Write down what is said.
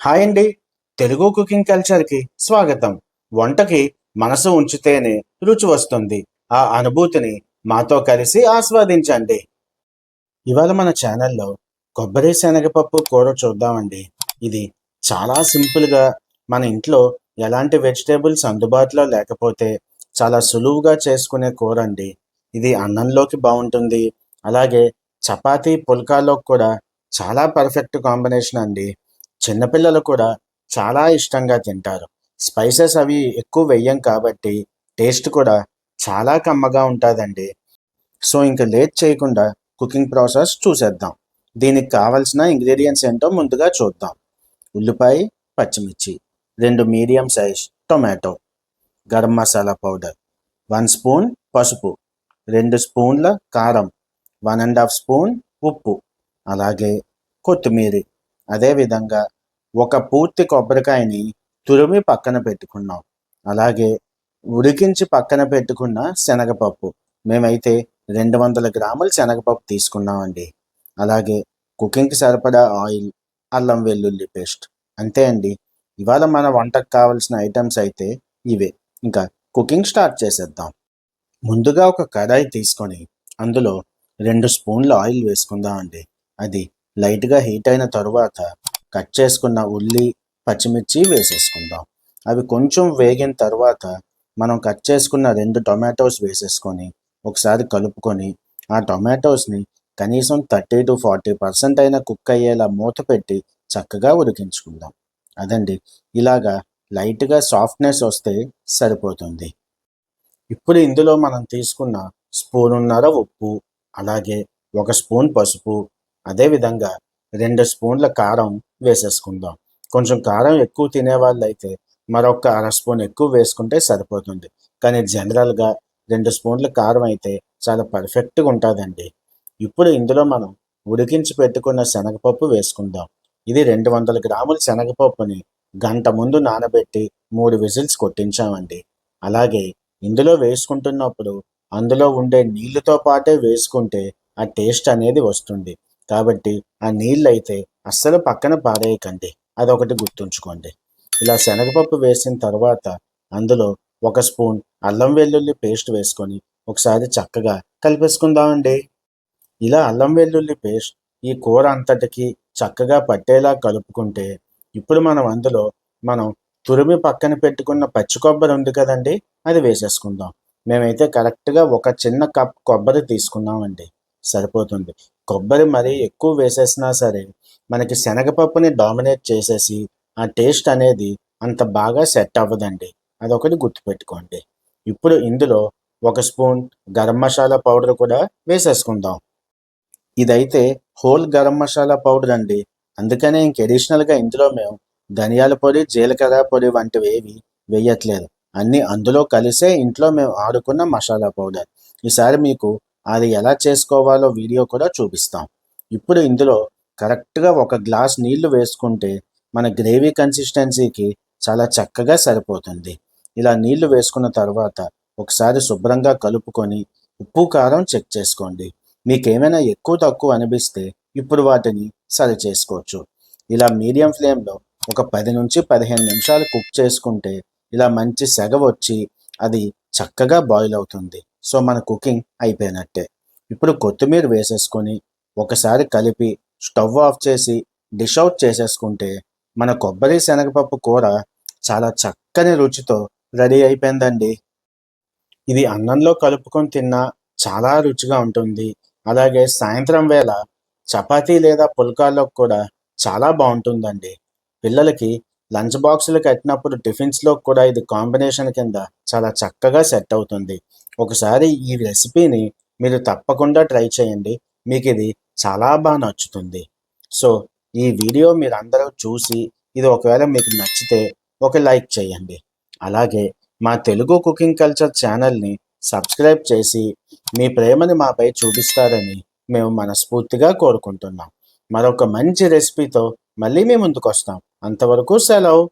Hi అండి. Telugu cooking కల్చర్కి స్వాగతం. వంటకి మనసు ఉంచితేనే రుచి వస్తుంది. ఆ అనుభూతిని మాతో కలిసి ఆస్వాదించండి. ఇవాళ మన ఛానల్లో కొబ్బరి శనగపప్పు కూర చూద్దామండి. ఇది చాలా సింపుల్గా మన ఇంట్లో ఎలాంటి వెజిటేబుల్స్ అందుబాటులో లేకపోతే చాలా సులువుగా చేసుకునే కూర అండి. ఇది అన్నంలోకి బాగుంటుంది. అలాగే చపాతీ పుల్కాలోకి కూడా చాలా పర్ఫెక్ట్ కాంబినేషన్ అండి. చిన్నపిల్లలు కూడా చాలా ఇష్టంగా తింటారు. స్పైసెస్ అవి ఎక్కువ వెయ్యం కాబట్టి టేస్ట్ కూడా చాలా కమ్మగా ఉంటుందండి. సో ఇంకా లేట్ చేయకుండా కుకింగ్ ప్రాసెస్ చూసేద్దాం. దీనికి కావాల్సిన ఇంగ్రీడియంట్స్ ఏంటో ముందుగా చూద్దాం. ఉల్లిపాయ పచ్చిమిర్చి రెండు medium size tomato garam masala powder one spoon పసుపు రెండు స్పూన్ల కారం వన్ అండ్ హాఫ్ స్పూన్ ఉప్పు అలాగే కొత్తిమీర. అదేవిధంగా ఒక పూర్తి కొబ్బరికాయని తురిమి పక్కన పెట్టుకున్నాం. అలాగే ఉడికించి పక్కన పెట్టుకున్న శనగపప్పు. మేమైతే రెండు వందల గ్రాముల శనగపప్పు తీసుకున్నామండి. అలాగే కుకింగ్కి సరిపడా ఆయిల్ అల్లం వెల్లుల్లి పేస్ట్. అంతే అండి. ఇవాళ మన వంటకు కావాల్సిన ఐటమ్స్ అయితే ఇవే. ఇంకా కుకింగ్ స్టార్ట్ చేసేద్దాం. ముందుగా ఒక కడాయి తీసుకొని అందులో రెండు స్పూన్ల ఆయిల్ వేసుకుందామండి. అది లైట్గా హీట్ అయిన తరువాత కట్ చేసుకున్న ఉల్లి పచ్చిమిర్చి వేసేసుకుందాం. అవి కొంచెం వేగిన తర్వాత మనం కట్ చేసుకున్న రెండు టొమాటోస్ వేసేసుకొని ఒకసారి కలుపుకొని ఆ టొమాటోస్ని కనీసం థర్టీ టు ఫార్టీ పర్సెంట్ అయినా కుక్ అయ్యేలా మూత పెట్టి చక్కగా ఉడికించుకుందాం. అదండి. ఇలాగా లైట్గా సాఫ్ట్నెస్ వస్తే సరిపోతుంది. ఇప్పుడు ఇందులో మనం తీసుకున్న స్పూన్ ఉన్నర ఉప్పు అలాగే ఒక స్పూన్ పసుపు అదేవిధంగా రెండు స్పూన్ల కారం వేసేసుకుందాం. కొంచెం కారం ఎక్కువ తినే వాళ్ళు మరొక అర స్పూన్ ఎక్కువ వేసుకుంటే సరిపోతుంది. కానీ జనరల్గా రెండు స్పూన్ల కారం అయితే చాలా పర్ఫెక్ట్గా ఉంటుందండి. ఇప్పుడు ఇందులో మనం ఉడికించి పెట్టుకున్న శనగపప్పు వేసుకుందాం. ఇది రెండు వందల గ్రాముల శనగపప్పుని గంట ముందు నానబెట్టి మూడు విజిల్స్ కొట్టించామండి. అలాగే ఇందులో వేసుకుంటున్నప్పుడు అందులో ఉండే నీళ్ళతో పాటే వేసుకుంటే ఆ టేస్ట్ అనేది వస్తుంది. కాబట్టి ఆ నీళ్ళు అయితే అస్సలు పక్కన పారేయకండి. అదొకటి గుర్తుంచుకోండి. ఇలా శనగపప్పు వేసిన తర్వాత అందులో ఒక స్పూన్ అల్లం వెల్లుల్లి పేస్ట్ వేసుకొని ఒకసారి చక్కగా కలిపేసుకుందామండి. ఇలా అల్లం వెల్లుల్లి పేస్ట్ ఈ కూర అంతటికి చక్కగా పట్టేలా కలుపుకుంటే ఇప్పుడు మనం అందులో మనం తురిమి పక్కన పెట్టుకున్న పచ్చి కొబ్బరి ఉంది కదండి అది వేసేసుకుందాం. మేమైతే కరెక్ట్గా ఒక చిన్న కప్ కొబ్బరి తీసుకున్నామండి. సరిపోతుంది. కొబ్బరి మరీ ఎక్కువ వేసేసినా సరే మనకి శనగపప్పుని డామినేట్ చేసేసి ఆ టేస్ట్ అనేది అంత బాగా సెట్ అవ్వదండి. అదొకటి గుర్తుపెట్టుకోండి. ఇప్పుడు ఇందులో ఒక స్పూన్ గరం మసాలా పౌడర్ కూడా వేసేసుకుందాం. ఇదైతే హోల్ గరం మసాలా పౌడర్ అండి. అందుకనే ఇంక అడిషనల్గా ఇందులో మేము ధనియాల పొడి జీలకర్ర పొడి వంటివి ఏవి వేయట్లేదు. అన్నీ అందులో కలిసే ఇంట్లో మేము ఆడుకున్న మసాలా పౌడర్. ఈసారి మీకు అది ఎలా చేసుకోవాలో వీడియో కూడా చూపిస్తాం. ఇప్పుడు ఇందులో కరెక్ట్గా ఒక గ్లాస్ నీళ్ళు వేసుకుంటే మన గ్రేవీ కన్సిస్టెన్సీకి చాలా చక్కగా సరిపోతుంది. ఇలా నీళ్ళు వేసుకున్న తర్వాత ఒకసారి శుభ్రంగా కలుపుకొని ఉప్పు కారం చెక్ చేసుకోండి. మీకేమైనా ఎక్కువ తక్కువ అనిపిస్తే ఇప్పుడు వాటిని సరి చేసుకోవచ్చు. ఇలా మీడియం ఫ్లేమ్లో ఒక పది నుంచి పదిహేను నిమిషాలు కుక్ చేసుకుంటే ఇలా మంచి సెగ వచ్చి అది చక్కగా బాయిల్ అవుతుంది. సో మన కుకింగ్ అయిపోయినట్టే. ఇప్పుడు కొత్తిమీర వేసేసుకొని ఒకసారి కలిపి స్టవ్ ఆఫ్ చేసి డిష్ అవుట్ చేసేసుకుంటే మన కొబ్బరి శనగపప్పు కూర చాలా చక్కని రుచితో రెడీ అయిపోయిందండి. ఇది అన్నంలో కలుపుకొని తిన్నా చాలా రుచిగా ఉంటుంది. అలాగే సాయంత్రం వేళ చపాతీ లేదా పుల్కాల్లో కూడా చాలా బాగుంటుందండి. పిల్లలకి లంచ్ బాక్సులు కట్టినప్పుడు టిఫిన్స్లో కూడా ఇది కాంబినేషన్ కింద చాలా చక్కగా సెట్ అవుతుంది. ఒకసారి ఈ రెసిపీని మీరు తప్పకుండా ట్రై చేయండి. మీకు ఇది చాలా బాగా నచ్చుతుంది. సో ఈ వీడియో మీరు అందరూ చూసి ఇది ఒకవేళ మీకు నచ్చితే ఒక లైక్ చేయండి. అలాగే మా తెలుగు కుకింగ్ కల్చర్ ఛానల్ని సబ్స్క్రైబ్ చేసి మీ ప్రేమని మాపై చూపిస్తారని మేము మనస్ఫూర్తిగా కోరుకుంటున్నాం. మరొక మంచి రెసిపీతో మళ్ళీ మీ ముందుకు వస్తాం అంతవరకు సెలవు.